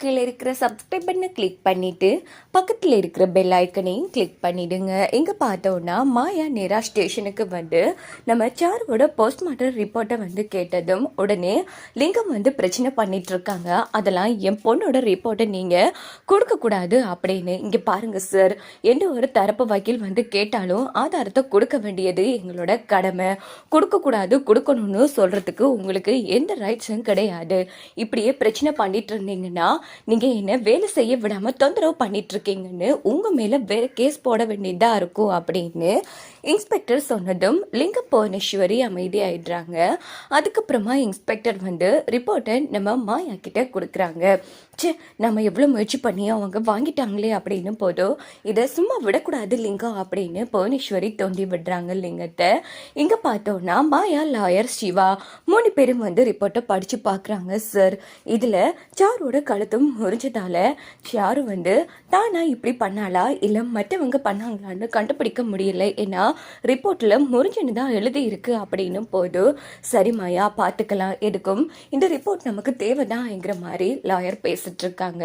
கீழே இருக்கிற சப்ஸ்கிரைப் பண்ணை கிளிக் பண்ணிவிட்டு பக்கத்தில் இருக்கிற பெல் ஐக்கனையும் கிளிக் பண்ணிவிடுங்க இங்கே பார்த்தோன்னா மாயா நேரா ஸ்டேஷனுக்கு வந்து நம்ம சாரோட போஸ்ட்மார்ட்டம் ரிப்போர்ட்டை வந்து கேட்டதும் உடனே லிங்கம் வந்து பிரச்சனை பண்ணிகிட்ருக்காங்க இருக்காங்க அதெல்லாம் என் பொண்ணோட ரிப்போர்ட்டை நீங்கள் கொடுக்கக்கூடாது அப்படின்னு. இங்கே பாருங்கள் சார் எந்த ஒரு தரப்பு வக்கீல் வந்து கேட்டாலும் ஆதாரத்தை கொடுக்க வேண்டியது எங்களோட கடமை. கொடுக்கக்கூடாது கொடுக்கணும்னு சொல்கிறதுக்கு உங்களுக்கு எந்த ரைட்ஸும் கிடையாது. இப்படியே பிரச்சனை பண்ணிட்டு இருந்தீங்கன்னா நீங்கள் என்ன வேலை செய்ய விடாமல் தொந்தரவு பண்ணிட்டு இருக்கீங்கன்னு உங்கள் மேலே வேற கேஸ் போட வேண்டியதாக இருக்கும் அப்படின்னு இன்ஸ்பெக்டர் சொன்னதும் லிங்க புவனேஸ்வரி அமைதியாயிடுறாங்க. அதுக்கப்புறமா இன்ஸ்பெக்டர் வந்து ரிப்போர்ட்டை நம்ம மாயா கிட்ட கொடுக்குறாங்க. ச்சே நம்ம எவ்வளோ முயற்சி பண்ணி அவங்க வாங்கிட்டாங்களே அப்படின்னு போதும் இதை சும்மா விடக்கூடாது லிங்கம் அப்படின்னு புவனேஸ்வரி தோண்டி விடுறாங்க லிங்கத்தை. இங்கே பார்த்தோன்னா மாயா லாயர் சிவா மூணு பேரும் வந்து ரிப்போர்ட்டை படித்து பார்க்குறாங்க சார். இதில் சாரோட கழுத்தும் முறிஞ்சதால சாரு வந்து தானா இப்படி பண்ணாளா? இல்லை மற்றவங்க பண்ணாங்களான்னு கண்டுபிடிக்க முடியல. ஏன்னா ரிப்போர்ட்டில் முறிஞ்சுன்னு தான் எழுதியிருக்கு அப்படின்னு போது சரி மாயா பார்த்துக்கலாம் எதுக்கும் இந்த ரிப்போர்ட் நமக்கு தேவைதான்ங்கிற மாதிரி லாயர் பேசிட்டு இருக்காங்க.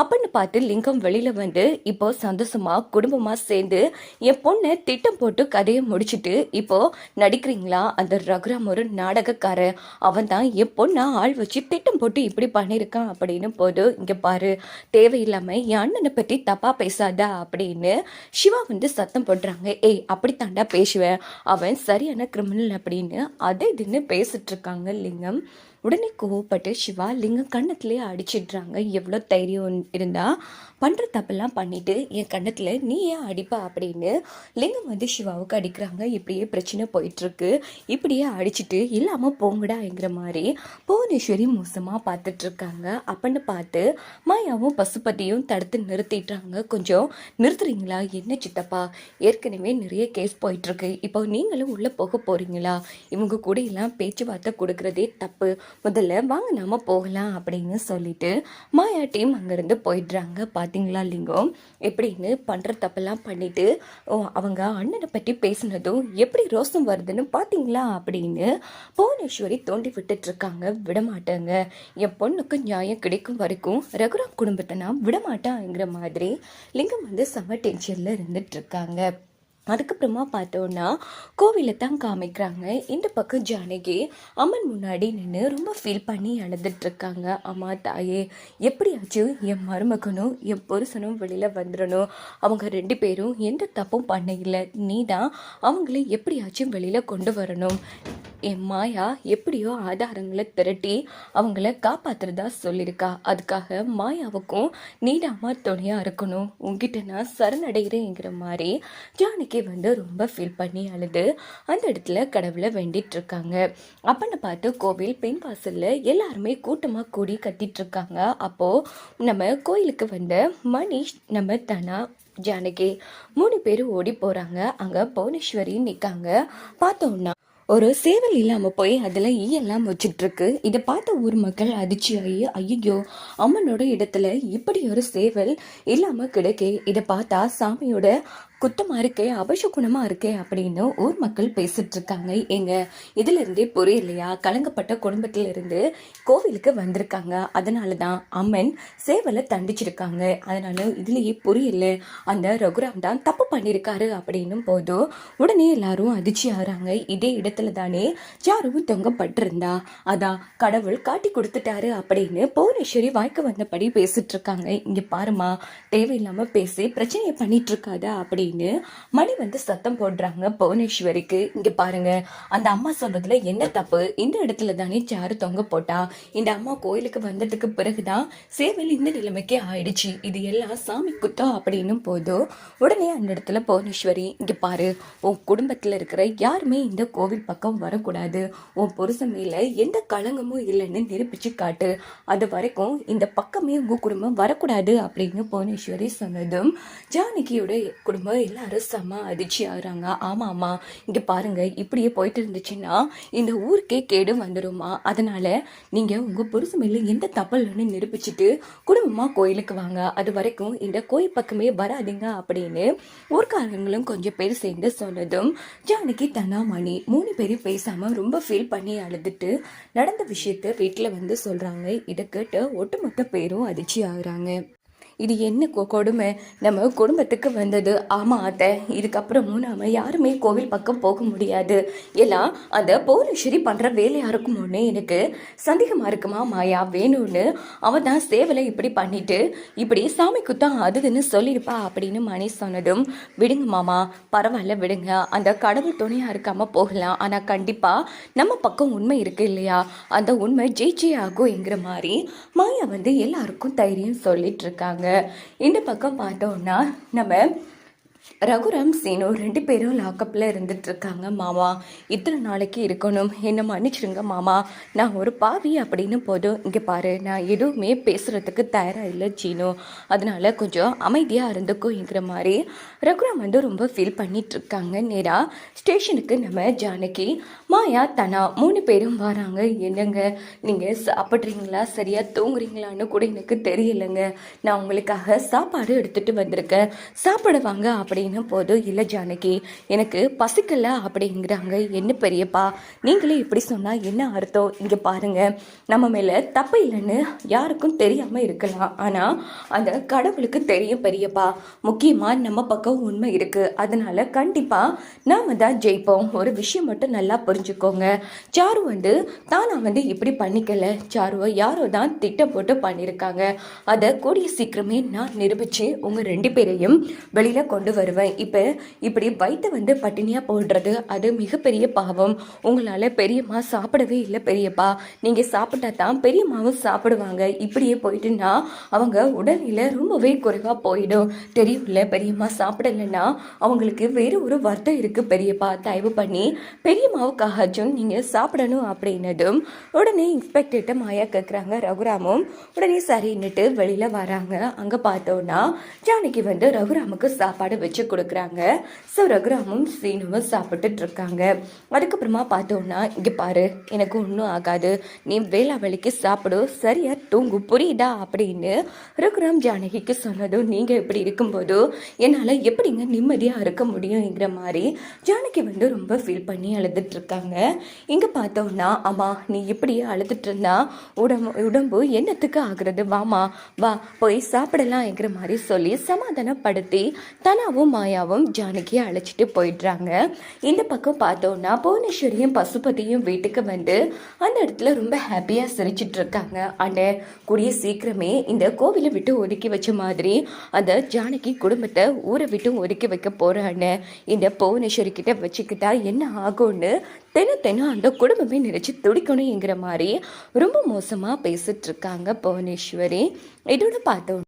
அப்படின்னு பார்த்து லிங்கம் வெளியில வந்து இப்போ சந்தோஷமா குடும்பமாக சேர்ந்து என் பொண்ணை திட்டம் போட்டு கதையை முடிச்சிட்டு இப்போ நடிக்கிறீங்களா? அந்த ரகுராம் ஒரு நாடகக்காரன் அவன் தான் என் பொண்ணை ஆள் வச்சு திட்டம் போட்டு இப்படி பண்ணியிருக்கான். அப்படின்னு போது இங்கே பாரு தேவையில்லாமல் என் அண்ணனை பத்தி தப்பாக பேசாதா அப்படின்னு சிவா வந்து சத்தம் போடுறாங்க. ஏய் அப்படி தாண்டா பேசுவேன். அவன் சரியான கிரிமினல் அப்படின்னு அதை இதுன்னு பேசிட்டு இருக்காங்க லிங்கம் உடனே கோவப்பட்டு சிவா லிங்கம் கண்ணத்துலேயே அடிச்சிடுறாங்க. எவ்வளோ தைரியம் இருந்தால் பண்ணுற தப்பெல்லாம் பண்ணிவிட்டு என் கண்ணத்தில் நீ ஏன் அடிப்பா? அப்படின்னு லிங்கம் வந்து சிவாவுக்கு அடிக்கிறாங்க. இப்படியே பிரச்சனை போயிட்டுருக்கு. இப்படியே அடிச்சிட்டு இல்லாமல் போங்கடாங்கிற மாதிரி புவனேஸ்வரி மோசமாக பார்த்துட்ருக்காங்க அப்படின்னு பார்த்து மாயாவும் பசுபதியும் தடுத்து நிறுத்திட்டாங்க. கொஞ்சம் நிறுத்துறீங்களா? என்ன சித்தப்பா? ஏற்கனவே நிறைய கேஸ் போயிட்டுருக்கு. இப்போ நீங்களும் உள்ளே போக போகிறீங்களா இவங்க கூட எல்லாம் பேச்சுவார்த்தை கொடுக்குறதே தப்பு. முதல்ல வாங்க நாம் போகலாம் அப்படின்னு சொல்லிட்டு மாயா டீம் அங்கேருந்து போயிடுறாங்க. பார்த்தீங்களா லிங்கம்? எப்படின்னு பண்ணுற தப்பெல்லாம் பண்ணிவிட்டு ஓ, அவங்க அண்ணனை பற்றி பேசுனதும் எப்படி ரோசம் வருதுன்னு பார்த்தீங்களா அப்படின்னு புவனேஸ்வரி தோண்டி விட்டுட்ருக்காங்க. விடமாட்டாங்க. என் பொண்ணுக்கு நியாயம் கிடைக்கும் வரைக்கும் ரகுராம் குடும்பத்தை நான் விடமாட்டாங்கிற மாதிரி லிங்கம் வந்து செம்ம டென்ஷனில் இருந்துகிட்ருக்காங்க இருக்காங்க அதுக்கப்புறமா பார்த்தோன்னா கோவிலை தான் காமிக்கிறாங்க. இந்த பக்கம் ஜானகி அம்மன் முன்னாடி நின்று ரொம்ப ஃபீல் பண்ணி அழுதுட்ருக்காங்க. அம்மா தாயே எப்படியாச்சும் என் மருமகனும் என் புருஷனும் வெளியில் வந்துடணும் அவங்க ரெண்டு பேரும் எந்த தப்பும் பண்ண இல்லை. நீ தான் அவங்கள எப்படியாச்சும் வெளியில் கொண்டு வரணும். என் மாயா எப்படியோ ஆதாரங்களை திரட்டி அவங்கள காப்பாத்துறதா சொல்லியிருக்கா. அதுக்காக மாயாவுக்கும் நீடாமா துணையாக இருக்கணும். உங்ககிட்ட நான் சரணடைகிறேங்கிற மாதிரி ஜானகி வந்து ரொம்ப ஃபீல் பண்ணி அழுது. அந்த இடத்துல கடவுளை வேண்டிட்டு இருக்காங்க. அப்பன்னு பார்த்து கோவில் பெண் வாசல்ல எல்லாருமே கூட்டமாக கூடி கத்திட்டு இருக்காங்க. அப்போ நம்ம கோயிலுக்கு வந்த மணிஷ் நம்ம தனா ஜானகி மூணு பேர் ஓடி போகிறாங்க அங்கே புவனேஸ்வரி நிற்காங்க பார்த்தோன்னா ஒரு சேவல் இல்லாம போய் அதுல ஈயெல்லாம் வச்சுட்டு இருக்கு இதை பார்த்த ஊர் மக்கள் அதிர்ச்சியாகி ஐயோ அம்மனோட இடத்துல இப்படி ஒரு சேவல் இல்லாம கிடைக்கே. இதை பார்த்தா சாமியோட குத்தமாக இருக்கே அபசகுணமாக இருக்கே அப்படின்னு ஊர் மக்கள் பேசிட்டு இருக்காங்க எங்க இதிலிருந்தே புரியலையா? கலங்கப்பட்ட குடும்பத்திலிருந்து கோவிலுக்கு வந்திருக்காங்க. அதனால தான் அம்மன் சேவலை தண்டிச்சிருக்காங்க. அதனால இதுலேயே புரியல. அந்த ரகுராம் தான் தப்பு பண்ணியிருக்காரு அப்படின்னும் போதும் உடனே எல்லாரும் அதிர்ச்சி ஆகிறாங்க. இதே இடத்துல தானே யாரும் தொங்கப்பட்டிருந்தா. அதான் கடவுள் காட்டி கொடுத்துட்டாரு அப்படின்னு புவனேஸ்வரி வாய்க்கு வந்தபடி பேசிட்டு இருக்காங்க இங்க பாருமா தேவையில்லாமல் பேசி பிரச்சனையை பண்ணிட்டு இருக்காத அப்படின்னு மணி வந்து சத்தம் போடுறாங்க புவனேஸ்வரிக்கு. இங்க பாருங்க அந்த அம்மா சொல்றதுல என்ன தப்பு? இந்த இடத்துல தானே சாரு தொங்க போட்டா? இந்த அம்மா கோயிலுக்கு வந்ததுக்கு பிறகுதான் சேவல் இந்த நிலைமைக்கே ஆயிடுச்சு. இது எல்லாம் சாமி குத்தம் அப்படின்னும் போதும் உடனே அந்த இடத்துல புவனேஸ்வரி இங்க பாரு உன் குடும்பத்துல இருக்கிற யாருமே இந்த கோவில் பக்கம் வரக்கூடாது. உன் புருஷன் மேல எந்த களங்கமும் இல்லைன்னு நிரூபிச்சு காட்டு. அது வரைக்கும் இந்த பக்கமே உங்க குடும்பம் வரக்கூடாது அப்படின்னு புவனேஸ்வரி சொன்னதும் ஜானகியோட குடும்பம் எல்லாரும் செம்ம அதிர்ச்சி ஆகுறாங்க. ஆமாம் ஆமாம் இங்கே பாருங்கள் இப்படியே போயிட்டு இருந்துச்சுன்னா இந்த ஊருக்கே கேடு வந்துடுமா அதனால் நீங்கள் உங்கள் புருஷ மேலே எந்த தப்பல்னு நிரூபிச்சுட்டு குடும்பமாக கோயிலுக்கு வாங்க. அது வரைக்கும் இந்த கோயில் பக்கமே வராதீங்க அப்படின்னு ஊர்க்காரங்களும் கொஞ்சம் பேர் சேர்ந்து சொன்னதும் ஜானகி தனாமணி மூணு பேரும் பேசாமல் ரொம்ப ஃபீல் பண்ணி அழுதுட்டு நடந்த விஷயத்த வீட்டில் வந்து சொல்கிறாங்க இதை கேட்டு ஒட்டுமொத்த பேரும் அதிர்ச்சி ஆகுறாங்க. இது என்ன கொ- கொடுமை? நம்ம குடும்பத்துக்கு வந்தது. ஆமாம் அத்தை. இதுக்கப்புறமும் நாம் யாருமே கோவில் பக்கம் போக முடியாது. எல்லாம் அந்த போலீஸ்வரி பண்ணுற வேலையாக இருக்குமோன்னு எனக்கு சந்தேகமாக இருக்குமா மாயா? வேணும்னு அவன் தான் சேவலை இப்படி பண்ணிட்டு இப்படி சாமி குத்தம் அதுன்னு சொல்லியிருப்பா அப்படின்னு மணி சொன்னதும் விடுங்க மாமா பரவாயில்ல விடுங்க. அந்த கடவுள் துணையாக இருக்காமல் போகலாம். ஆனால் கண்டிப்பாக நம்ம பக்கம் உண்மை இருக்கு இல்லையா? அந்த உண்மை ஜெயிச்சே ஆகும்ங்கிற மாதிரி மாயா வந்து எல்லாருக்கும் தைரியம் சொல்லிட்டு இருக்காங்க. இந்த பக்கம் பார்த்தோம்னா நம்ம ரகுராம் சீனு ரெண்டு பேரும் லாக்கப்பில் இருந்துட்டு இருக்காங்க மாமா இத்தனை நாளைக்கு இருக்கணும். என்னை மன்னிச்சிடுங்க மாமா. நான் ஒரு பாவி அப்படின்னு போதும். இங்கே பாரு நான் எதுவுமே பேசுகிறதுக்கு தயாராக இல்லை சீனு. அதனால கொஞ்சம் அமைதியாக இருந்துக்கோங்கிற மாதிரி ரகுராம் வந்து ரொம்ப ஃபீல் பண்ணிகிட்ருக்காங்க நேராக ஸ்டேஷனுக்கு நம்ம ஜானகி மாயா தனா மூணு பேரும் வராங்க. என்னங்க நீங்கள் சாப்பிட்றீங்களா? சரியாக தூங்குறீங்களான்னு கூட எனக்கு தெரியலைங்க. நான் உங்களுக்காக சாப்பாடு எடுத்துகிட்டு வந்திருக்கேன். சாப்பிடுவாங்க அப்படி அப்படின்னு போது இல்லை ஜானகி எனக்கு பசிக்கல அப்படிங்கிறாங்க. என்ன பெரியப்பா நீங்களே இப்படி சொன்னால் என்ன அர்த்தம்? இங்கே பாருங்க நம்ம மேலே தப்பு இல்லைன்னு யாருக்கும் தெரியாமல் இருக்கலாம். ஆனால் அந்த கடவுளுக்கு தெரியும் பெரியப்பா. முக்கியமாக நம்ம பக்கம் உண்மை இருக்குது அதனால கண்டிப்பாக நாம தான் ஜெயிப்போம். ஒரு விஷயம் மட்டும் நல்லா புரிஞ்சுக்கோங்க. சாரு வந்து தானா வந்து இப்படி பண்ணிக்கல. சாருவை யாரோ தான் திட்டம் போட்டு பண்ணியிருக்காங்க அதை கூடிய சீக்கிரமே நான் நிரூபித்து உங்கள் ரெண்டு பேரையும் வெளியில் கொண்டு வருவேன் இப்போ இப்படி வயிற்று வந்து பட்டினியாக போடுறது அது மிகப்பெரிய பாவம். உங்களால் பெரியம்மா சாப்பிடவே இல்லை பெரியப்பா. நீங்கள் சாப்பிட்டா தான் பெரியம்மாவும் சாப்பிடுவாங்க. இப்படியே போயிட்டுன்னா அவங்க உடல்நிலை ரொம்பவே குறைவாக போயிடும். தெரியும்ல பெரியம்மா சாப்பிடலைன்னா அவங்களுக்கு வேறு ஒரு வருத்தம் இருக்குது பெரியப்பா. தயவு பண்ணி பெரியம்மாவுக்காகச்சும் நீங்கள் சாப்பிடணும் அப்படின்னதும் உடனே இன்ஸ்பெக்டர்கிட்ட மாயா கேட்குறாங்க ரகுராமும் உடனே சரின்னுட்டு வெளியில் வராங்க. அங்கே பார்த்தோன்னா ஜானகி வந்து ரகுராமுக்கு சாப்பாடு வச்சு கொடுக்குறாங்க. ஸோ ரகுராமும் சீனுவும் சாப்பிட்டுட்டு இருக்காங்க அதுக்கப்புறமா பார்த்தோன்னா இங்கே பாரு எனக்கு ஒன்றும் ஆகாது. நீ வேளா வேலைக்கு சாப்பிடு. சரியா தூங்கு. புரியுதா? அப்படின்னு ரகுராம் ஜானகிக்கு சொன்னதும் நீங்கள் இப்படி இருக்கும்போது என்னால் எப்படிங்க நிம்மதியாக இருக்க முடியுங்கிற மாதிரி ஜானகி வந்து ரொம்ப ஃபீல் பண்ணி அழுதுட்டு இருக்காங்க இங்கே பார்த்தோன்னா அம்மா நீ இப்படியே அழுதுட்டு இருந்தா உடம்பு உடம்பு என்னத்துக்கு ஆகுறது? வாமா வா போய் சாப்பிடலாம்ங்கிற மாதிரி சொல்லி சமாதானப்படுத்தி தனாவும் மாயாவும் ஜானகியை அழைச்சிட்டு போயிடுறாங்க. இந்த பக்கம் பார்த்தோன்னா புவனேஸ்வரியும் பசுபதியும் வீட்டுக்கு வந்து அந்த இடத்துல ரொம்ப ஹாப்பியாக சிரிச்சிட்டு இருக்காங்க அண்ட் கூடிய சீக்கிரமே இந்த கோவிலை விட்டு ஒதுக்கி வச்ச மாதிரி அந்த ஜானகி குடும்பத்தை ஊரை விட்டு ஒதுக்கி வைக்க போகிறான்னு இந்த புவனேஸ்வரி கிட்ட வச்சுக்கிட்டா என்ன ஆகும்னு தினம் தினம் அந்த குடும்பமே நினைச்சு துடிக்கணுங்கிற மாதிரி ரொம்ப மோசமாக பேசிட்டு இருக்காங்க புவனேஸ்வரி. இதோட பார்த்தோம்